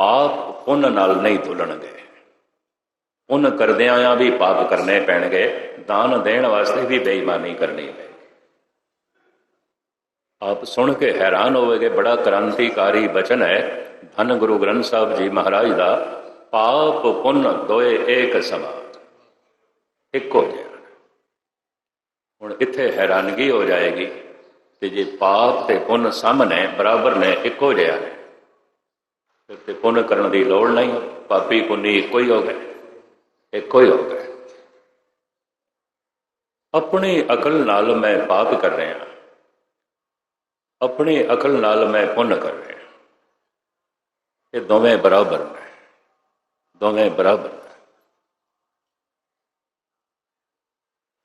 ਪਾਪ ਪੁੰਨ ਨਾਲ ਨਹੀਂ ਧੁਲਣਗੇ ਪੁੰਨ ਕਰਦਿਆਂ ਆ ਵੀ ਪਾਪ ਕਰਨੇ ਪੈਣਗੇ, ਦਾਨ ਦੇਣ ਵਾਸਤੇ ਵੀ ਬੇਈਮਾਨੀ ਕਰਨੀ ਪਏਗੀ ਆਪ ਸੁਣ ਕੇ ਹੈਰਾਨ ਹੋਵੇਗੇ, ਬੜਾ ਕ੍ਰਾਂਤੀਕਾਰੀ ਬਚਨ ਹੈ। ਧੰਨ ਗੁਰੂ ਗ੍ਰੰਥ ਸਾਹਿਬ ਜੀ ਮਹਾਰਾਜ ਦਾ, ਪਾਪ ਪੁੰਨ ਦੋਏ ਏਕ ਸਮਾਨ ਇੱਕੋ ਜਿਹਾ। ਹੁਣ ਇੱਥੇ ਹੈਰਾਨਗੀ ਹੋ ਜਾਏਗੀ ਤੇ ਜੇ ਪਾਪ ਤੇ ਪੁੰਨ ਸਾਹਮਣੇ, ਬਰਾਬਰ ਨੇ, ਇੱਕੋ ਜਿਹਾ ਨੇ। ਤੇ ਪੁੰਨ ਕਰਨ ਦੀ ਲੋੜ ਨਹੀਂ। ਪਾਪੀ ਪੁੰਨੀ ਇੱਕੋ ਹੀ ਹੋ ਗਏ। ਇੱਕੋ ਹੀ ਹੋ ਗਏ। ਆਪਣੀ ਅਕਲ ਨਾਲ ਮੈਂ ਪਾਪ ਕਰ ਰਿਹਾ ਆਪਣੀ ਅਕਲ ਨਾਲ ਮੈਂ ਪੁੰਨ ਕਰ ਰਿਹਾ ਇਹ ਦੋਵੇਂ ਬਰਾਬਰ ਨੇ। ਦੋਵੇਂ ਬਰਾਬਰ ਨੇ।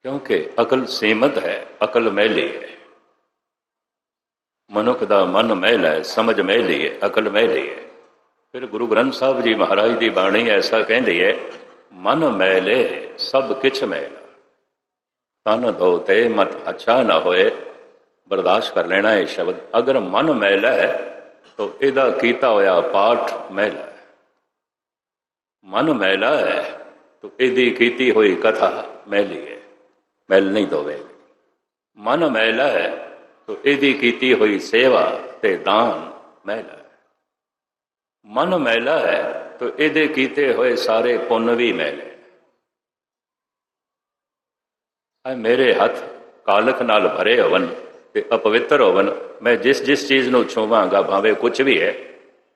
ਕਿਉਂਕਿ ਅਕਲ ਸੀਮਤ ਹੈ, ਅਕਲ ਮੈਲੀ ਹੈ। ਮਨੁੱਖ ਦਾ ਮਨ ਮੈਲ ਹੈ, ਸਮਝ ਮੈਲੀ ਹੈ, ਅਕਲ ਮੈਲੀ ਹੈ। ਫਿਰ ਗੁਰੂ ਗ੍ਰੰਥ ਸਾਹਿਬ ਜੀ ਮਹਾਰਾਜ ਦੀ ਬਾਣੀ ਐਸਾ ਕਹਿੰਦੀ ਹੈ ਮਨ ਮੈਲੇ ਸਭ ਕਿਛ ਮੈਲ। ਤਨ ਧੋਤੇ ਮਤ ਅੱਛਾ ਨਾ ਹੋਏ, ਬਰਦਾਸ਼ਤ ਕਰ ਲੈਣਾ ਇਹ ਸ਼ਬਦ। ਅਗਰ ਮਨ ਮੈਲਾ ਹੈ, ਤਾਂ ਇਹਦਾ ਕੀਤਾ ਹੋਇਆ ਪਾਠ ਮੈਲਾ ਹੈ। ਮਨ ਮੈਲਾ ਹੈ, ਤਾਂ ਇਹਦੀ ਕੀਤੀ ਹੋਈ ਕਥਾ ਮੈਲੀ ਹੈ। ਮੈਲ ਨਹੀਂ ਦੋਵੇ ਮਨ ਮੈਲਾ ਹੈ, ਤਾਂ ਇਹਦੀ ਕੀਤੀ ਹੋਈ ਸੇਵਾ ਤੇ ਦਾਨ ਮੈਲਾ ਹੈ। ਮਨ ਮੈਲਾ ਹੈ, ਤਾਂ ਇਹਦੇ ਕੀਤੇ ਹੋਏ ਸਾਰੇ ਪੁੰਨ ਵੀ ਮੈਲੇ ਆ ਮੇਰੇ ਹੱਥ ਕਾਲਖ ਨਾਲ ਭਰੇ ਹੋਵਨ ਤੇ ਅਪਵਿੱਤਰ ਹੋਵਨ, ਮੈਂ ਜਿਸ ਜਿਸ ਚੀਜ਼ ਨੂੰ ਛੂਵਾਂਗਾ, ਭਾਵੇਂ ਕੁਝ ਵੀ ਹੈ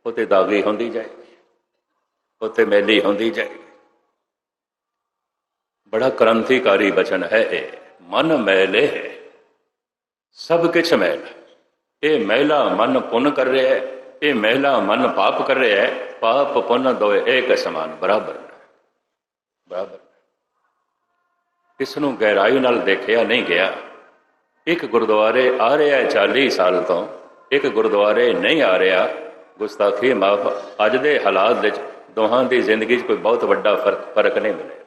ਉਹ ਤੇ ਦਾਗੀ ਹੁੰਦੀ ਜਾਏਗੀ ਉਹ ਤੇ ਮੈਲੀ ਹੁੰਦੀ ਜਾਏਗੀ। ਬੜਾ ਕ੍ਰਾਂਤੀਕਾਰੀ ਬਚਨ ਹੈ ਇਹ, ਮਨ ਮੈਲੇ ਸਭ ਕੁਛ ਮੈਲ। ਇਹ ਮਹਿਲਾ ਮਨ ਪੁੰਨ ਕਰ ਰਿਹਾ ਹੈ। ਇਹ ਮਹਿਲਾ ਮਨ ਪਾਪ ਕਰ ਰਿਹਾ ਹੈ, ਪਾਪ ਪੁੰਨ ਦੋਏ ਇੱਕ ਸਮਾਨ, ਬਰਾਬਰ ਨੇ ਬਰਾਬਰ ਇਸ ਨੂੰ ਗਹਿਰਾਈ ਨਾਲ ਦੇਖਿਆ ਨਹੀਂ ਗਿਆ। ਇੱਕ ਗੁਰਦੁਆਰੇ ਆ ਰਿਹਾ ਹੈ 40 ਸਾਲ ਤੋਂ, ਇੱਕ ਗੁਰਦੁਆਰੇ ਨਹੀਂ ਆ ਰਿਹਾ। ਗੁਸਤਾਖੀ ਮਾਫ, ਅੱਜ ਦੇ ਹਾਲਾਤ ਵਿੱਚ ਦੋਹਾਂ ਦੀ ਜ਼ਿੰਦਗੀ 'ਚ ਕੋਈ ਬਹੁਤ ਵੱਡਾ ਫ਼ਰਕ ਫ਼ਰਕ ਨਹੀਂ ਮਿਲੇ